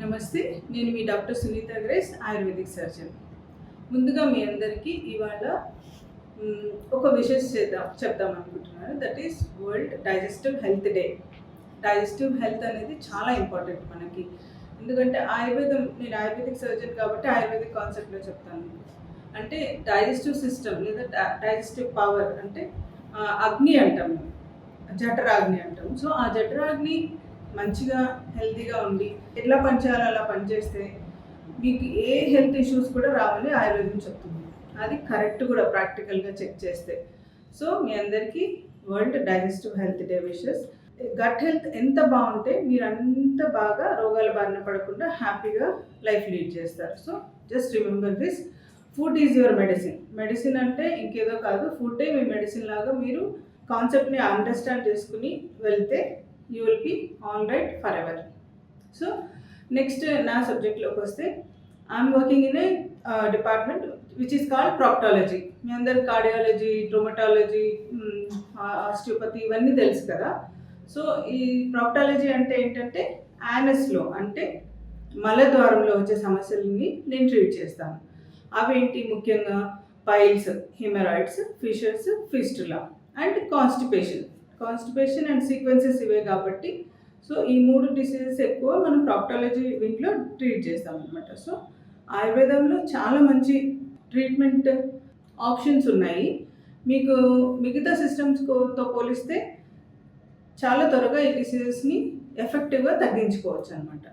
నమస్తే నేను మీ doctor Sunitha Grace Ayurvedic surgeon. ముందుగా మీ అందరికీ ఇవాళ ఒక విషయం చేద్దాం చెప్దాం అనుకుంటున్నాను. That is world digestive health day digestive health అనేది చాలా ఇంపార్టెంట్ మనకి. ఎందుకంటే ఆయుర్వేదం నేను ఆయుర్వేదిక్ సర్జన్ కాబట్టి ఆయుర్వేదిక్ కాన్సెప్ట్లో చెప్తాను. అంటే డైజెస్టివ్ సిస్టమ్ లేదా డైజెస్టివ్ పవర్ అంటే అగ్ని అంటాం జఠరాగ్ని అంటాం సో ఆ జఠరాగ్ని మంచిగా హెల్తీగా ఉండి ఎట్లా పనిచేయాలో అలా పనిచేస్తే మీకు ఏ హెల్త్ ఇష్యూస్ కూడా రావని ఆయుర్వేదం చెప్తుంది. అది కరెక్ట్ కూడా ప్రాక్టికల్గా చెక్ చేస్తే. సో మీ అందరికీ world digestive health day wishes. Gut health ఎంత బాగుంటే మీరు అంత బాగా రోగాల బారిన పడకుండా హ్యాపీగా లైఫ్ లీడ్ చేస్తారు. So just remember this food is your medicine. Medicine అంటే ఇంకేదో కాదు ఫుడ్డే మీ మెడిసిన్ లాగా మీరు కాన్సెప్ట్ని అండర్స్టాండ్ చేసుకుని వెళ్తే you will be all right forever so next నా సబ్జెక్ట్లోకి వస్తే I'm working in a department which is called proctology మీ అందరు కార్డియాలజీ ట్రోమటాలజీ ఆస్టియోపతి ఇవన్నీ తెలుసు కదా. సో ఈ ప్రాక్టాలజీ అంటే ఏంటంటే యానస్లో అంటే మలద్వారంలో వచ్చే సమస్యలని నేను ట్రీట్ చేస్తాను. అవేంటి ముఖ్యంగా? Piles haemorrhoids fissures fistula and constipation constipation and sequences ఇవే కాబట్టి సో ఈ మూడు డిసీజెస్ ఎక్కువ మనం ప్రాక్టాలజీ వింగ్లో ట్రీట్ చేస్తాం అనమాట సో ఆయుర్వేదంలో చాలా మంచి ట్రీట్మెంట్ ఆప్షన్స్ ఉన్నాయి. మీకు మిగతా సిస్టమ్స్తో పోలిస్తే చాలా త్వరగా ఈ డిసీజెస్ని ఎఫెక్టివ్గా తగ్గించుకోవచ్చు అనమాట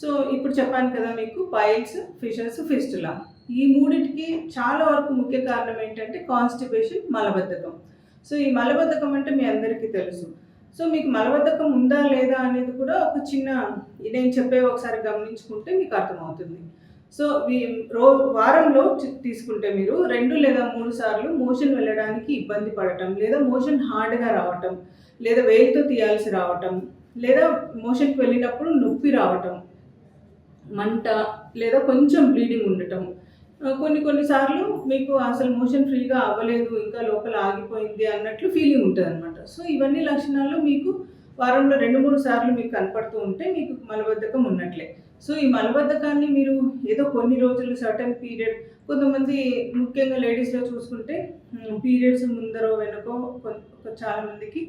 సో ఇప్పుడు చెప్పాను కదా మీకు పైల్స్ ఫిషర్స్ ఫిస్టులా ఈ మూడింటికి చాలా వరకు ముఖ్య కారణం ఏంటంటే కాన్స్టిపేషన్ మలబద్ధకం. సో ఈ మలబద్ధకం అంటే మీ అందరికీ తెలుసు. సో మీకు మలబద్ధకం ఉందా లేదా అనేది కూడా ఒక చిన్న నేను చెప్పే ఒకసారి గమనించుకుంటే మీకు అర్థమవుతుంది. సో మీ రో వారంలో తీసుకుంటే మీరు రెండు లేదా మూడు సార్లు మోషన్ వెళ్ళడానికి ఇబ్బంది పడటం లేదా మోషన్ హార్డ్గా రావటం లేదా వేలుతో తీయాల్సి రావటం లేదా మోషన్కి వెళ్ళినప్పుడు నొప్పి రావటం మంట లేదా కొంచెం బ్లీడింగ్ ఉండటం కొన్ని కొన్నిసార్లు మీకు అసలు మోషన్ ఫ్రీగా అవ్వలేదు ఇంకా లోపల ఆగిపోయింది అన్నట్లు ఫీలింగ్ ఉంటుంది అనమాట సో ఇవన్నీ లక్షణాలు మీకు వారంలో రెండు మూడు సార్లు మీకు కనపడుతూ ఉంటే మీకు మలబద్ధకం ఉన్నట్లే. సో ఈ మలబద్ధకాన్ని మీరు ఏదో కొన్ని రోజులు సర్టన్ పీరియడ్ కొంతమంది ముఖ్యంగా లేడీస్లో చూసుకుంటే పీరియడ్స్ ముందరో వెనుకో చాలా మందికి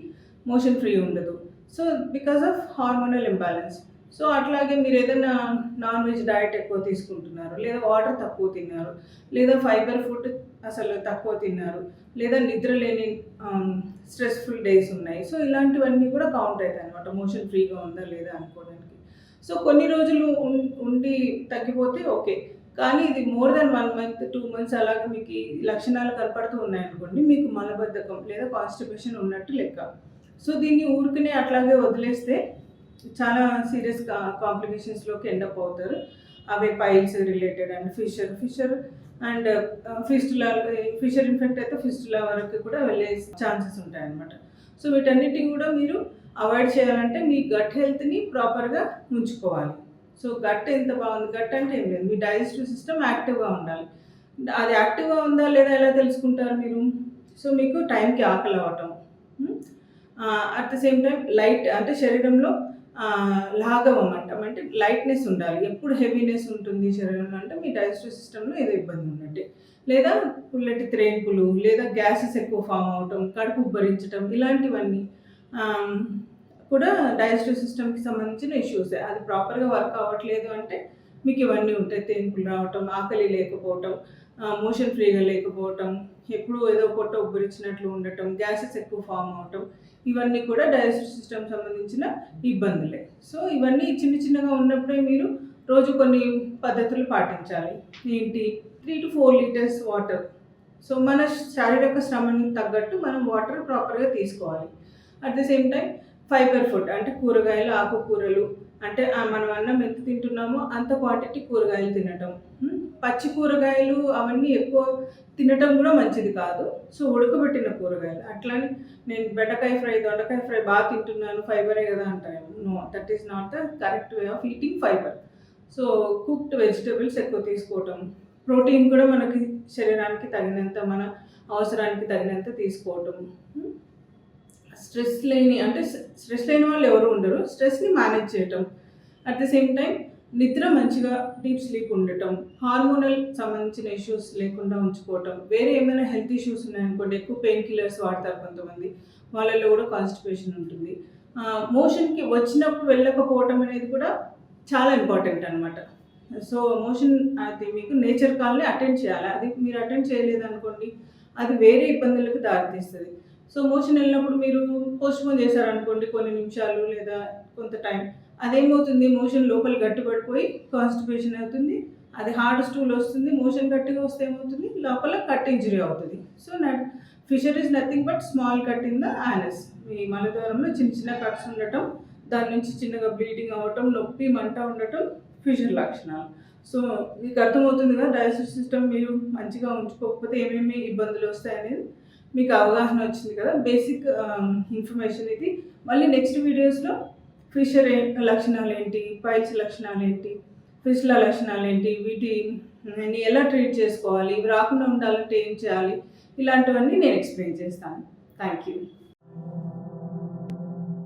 మోషన్ ఫ్రీ ఉండదు. So because of hormonal imbalance so అట్లాగే మీరు ఏదైనా నాన్ వెజ్ డయట్ ఎక్కువ తీసుకుంటున్నారు లేదా వాటర్ తక్కువ తిన్నారు లేదా ఫైబర్ ఫుడ్ అసలు తక్కువ తిన్నారు లేదా నిద్ర లేని స్ట్రెస్ఫుల్ డేస్ ఉన్నాయి. సో ఇలాంటివన్నీ కూడా కౌంట్ అవుతాయి అనమాట మోషన్ ఫ్రీగా ఉందా లేదా అనుకోవడానికి. సో కొన్ని రోజులు ఉం- ఉండి తగ్గిపోతే ఓకే. కానీ ఇది more than one month two months అలాగే మీకు లక్షణాలు కనపడుతూ ఉన్నాయనుకోండి మీకు మలబద్ధకం లేదా కాన్స్టిపేషన్ ఉన్నట్టు లెక్క. సో దీన్ని ఊరికనే అట్లాగే వదిలేస్తే చాలా సీరియస్ కాంప్లికేషన్స్లోకి ఎండప్ అవుతారు. అవే piles related and fissure fissure and fistula fissure infect అయితే ఫిస్టులా వరకు కూడా వెళ్ళే ఛాన్సెస్ ఉంటాయి అన్నమాట. సో వీటన్నిటిని కూడా మీరు అవాయిడ్ చేయాలంటే మీ గట్ హెల్త్ని ప్రాపర్గా ఉంచుకోవాలి. సో గట్ ఎంత బాగుంది? గట్ అంటే ఏం లేదు. మీ డైజెస్టివ్ సిస్టమ్ యాక్టివ్గా ఉండాలి. అది యాక్టివ్గా ఉందా లేదా ఎలా తెలుసుకుంటారు మీరు? సో మీకు టైంకి ఆకలి అవ్వటం at the same time light అంటే శరీరంలో ఆ, అంటాం అంటే లైట్నెస్ ఉండాలి. ఎప్పుడు హెవీనెస్ ఉంటుంది శరీరంలో అంటే మీ డైజెస్టివ్ సిస్టంలో ఏదో ఇబ్బంది ఉన్నట్టే. లేదా పుల్లటి త్రేంపులు లేదా గ్యాసెస్ ఎక్కువ ఫామ్ అవటం కడుపు ఉబ్బరించటం ఇలాంటివన్నీ కూడా డైజెస్టివ్ సిస్టమ్కి సంబంధించిన ఇష్యూస్ అది ప్రాపర్గా వర్క్ అవ్వట్లేదు అంటే మీకు ఇవన్నీ ఉంటాయి తేన్పులు రావటం ఆకలి లేకపోవటం మోషన్ ఫ్రీగా లేకపోవటం ఎప్పుడు ఏదో పొట్ట ఉబ్బరించినట్లు ఉండటం గ్యాసెస్ ఎక్కువ ఫామ్ అవటం ఇవన్నీ కూడా డైజెస్టివ్ సిస్టమ్ సంబంధించిన ఇబ్బందులే. సో ఇవన్నీ చిన్న చిన్నగా ఉన్నప్పుడే మీరు రోజు కొన్ని పద్ధతులు పాటించాలి. ఏంటి? Three to four litres water so మన శారీరక శ్రమని తగ్గట్టు మనం వాటర్ ప్రాపర్గా తీసుకోవాలి. At the same time fibre food అంటే కూరగాయలు ఆకుకూరలు. అంటే మనం అన్నం ఎంత తింటున్నామో అంత క్వాంటిటీ కూరగాయలు తినటం. పచ్చి కూరగాయలు అవన్నీ ఎక్కువ తినటం కూడా మంచిది కాదు. సో ఉడకబెట్టిన కూరగాయలు. అట్లానే నేను బెండకాయ ఫ్రై దొండకాయ ఫ్రై బాగా తింటున్నాను ఫైబరే కదా అంటారు no that is not the correct way of eating fibre. So cooked vegetables ఎక్కువ తీసుకోవటం. ప్రోటీన్ కూడా మనకి శరీరానికి తగినంత మన అవసరానికి తగినంత తీసుకోవటం. స్ట్రెస్ లేని అంటే స్ట్రెస్ లేని వాళ్ళు ఎవరు ఉండరు. స్ట్రెస్ని మేనేజ్ చేయటం. అట్ ద సేమ్ టైం నిద్ర మంచిగా డీప్ స్లీప్ ఉండటం హార్మోనల్ సంబంధించిన ఇష్యూస్ లేకుండా ఉంచుకోవటం. వేరే ఏమైనా హెల్త్ ఇష్యూస్ ఉన్నాయనుకోండి ఎక్కువ పెయిన్ కిల్లర్స్ వాడతారు కొంతమంది. వాళ్ళల్లో కూడా కాన్స్టిపేషన్ ఉంటుంది. మోషన్కి వచ్చినప్పుడు వెళ్ళకపోవటం అనేది కూడా చాలా ఇంపార్టెంట్ అనమాట సో మోషన్ అది మీకు నేచర్ కాల్ని అటెండ్ చేయాలి. అది మీరు అటెండ్ చేయలేదనుకోండి అది వేరే ఇబ్బందులకు దారితీస్తుంది. సో మోషన్ వెళ్ళినప్పుడు మీరు పోస్ట్పోన్ చేశారనుకోండి కొన్ని నిమిషాలు లేదా కొంత టైం అదేమవుతుంది? మోషన్ లోపల గట్టిపడిపోయి కాన్స్టిపేషన్ అవుతుంది. అది హార్డ్ స్టూల్ వస్తుంది. మోషన్ గట్టిగా వస్తే ఏమవుతుంది? లోపల కట్ ఇంజరీ అవుతుంది. So nut fissure is nothing but small cut in the anus మీ మలద్వారంలో చిన్న చిన్న కట్స్ ఉండటం దాని నుంచి చిన్నగా బ్లీడింగ్ అవ్వటం నొప్పి మంట ఉండటం ఫిషర్ లక్షణాలు. సో మీకు అర్థమవుతుంది కదా డైజెస్టివ్ సిస్టమ్ మీరు మంచిగా ఉంచుకోకపోతే ఏమేమి ఇబ్బందులు వస్తాయనేది? మీకు అవగాహన వచ్చింది కదా బేసిక్ ఇన్ఫర్మేషన్ um, ఇది. మళ్ళీ నెక్స్ట్ వీడియోస్లో ఫిషర్ లక్షణాలు ఏంటి పైల్స్ లక్షణాలు ఏంటి ఫిష్ల లక్షణాలు ఏంటి వీటిని ఎలా ట్రీట్ చేసుకోవాలి ఇవి రాకుండా ఉండాలంటే ఏం చేయాలి ఇలాంటివన్నీ నేను ఎక్స్ప్లెయిన్ చేస్తాను. Thank you